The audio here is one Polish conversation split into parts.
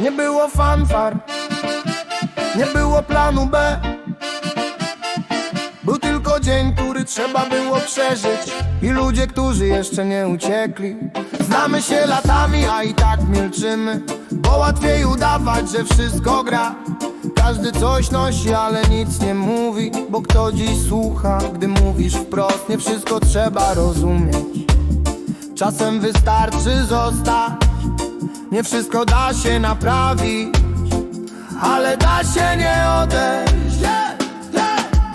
Nie było fanfar Nie było planu B. Był tylko dzień, który trzeba było przeżyć I ludzie, którzy jeszcze nie uciekli. Znamy się latami, a i tak milczymy Bo łatwiej udawać, że wszystko gra. Każdy coś nosi, ale nic nie mówi Bo kto dziś słucha, gdy mówisz wprost Nie wszystko trzeba rozumieć. Czasem wystarczy zostać Nie wszystko da się naprawić Ale da się nie odejść.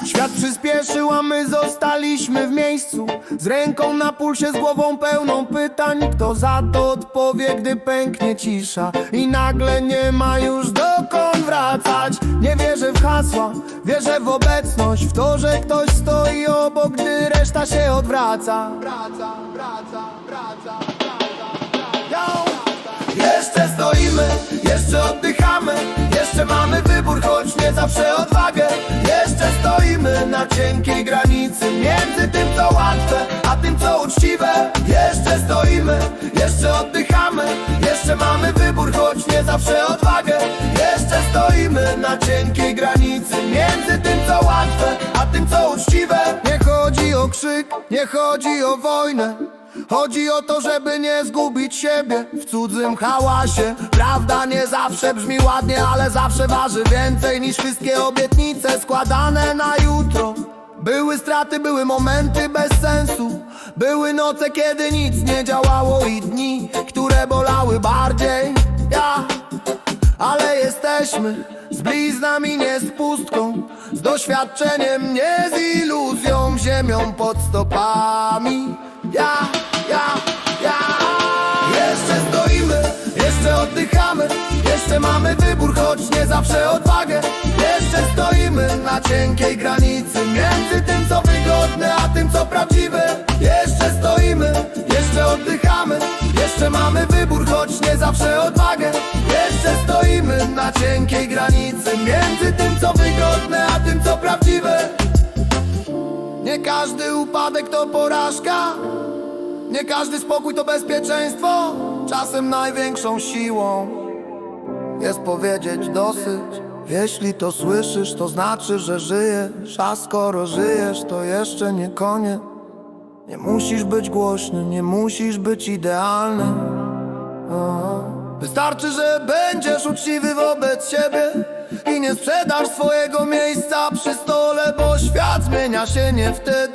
Świat przyspieszył, a my zostaliśmy w miejscu. Z ręką na pulsie, z głową pełną pytań. Kto za to odpowie, gdy pęknie cisza? I nagle nie ma już dokąd wracać. Nie wierzę w hasła, wierzę w obecność W to, że ktoś stoi obok, gdy reszta się odwraca. Wraca, wraca, wraca, jeszcze oddychamy Jeszcze mamy wybór, choć nie zawsze odwagę. Jeszcze stoimy na cienkiej granicy Między tym co łatwe, a tym co uczciwe. Jeszcze stoimy, jeszcze oddychamy Jeszcze mamy wybór, choć nie zawsze odwagę. Jeszcze stoimy na cienkiej granicy Między tym co łatwe, a tym co uczciwe. Nie chodzi o krzyk, nie chodzi o wojnę Chodzi o to, żeby nie zgubić siebie w cudzym hałasie. Prawda nie zawsze brzmi ładnie, ale zawsze waży więcej niż wszystkie obietnice składane na jutro. Były straty, były momenty bez sensu. Były noce, kiedy nic nie działało i dni, które bolały bardziej. Ja ale jesteśmy z bliznami, nie z pustką. Z doświadczeniem, nie z iluzją. Ziemią pod stopami Ja, ja, ja. Jeszcze stoimy, jeszcze oddychamy. Jeszcze mamy wybór, choć nie zawsze odwagę. Jeszcze stoimy na cienkiej granicy Między tym, co wygodne, a tym, co prawdziwe. Jeszcze stoimy, jeszcze oddychamy. Jeszcze mamy wybór, choć nie zawsze odwagę. Jeszcze stoimy na cienkiej granicy Między tym, co wygodne, a tym, co prawdziwe Nie każdy upadek to porażka. Nie każdy spokój to bezpieczeństwo. Czasem największą siłą jest powiedzieć dosyć. Jeśli to słyszysz, to znaczy, że żyjesz A skoro żyjesz, to jeszcze nie koniec. Nie musisz być głośny, nie musisz być idealny. Wystarczy, że będziesz uczciwy wobec siebie I nie sprzedasz swojego miejsca przy stole Zmienia się nie wtedy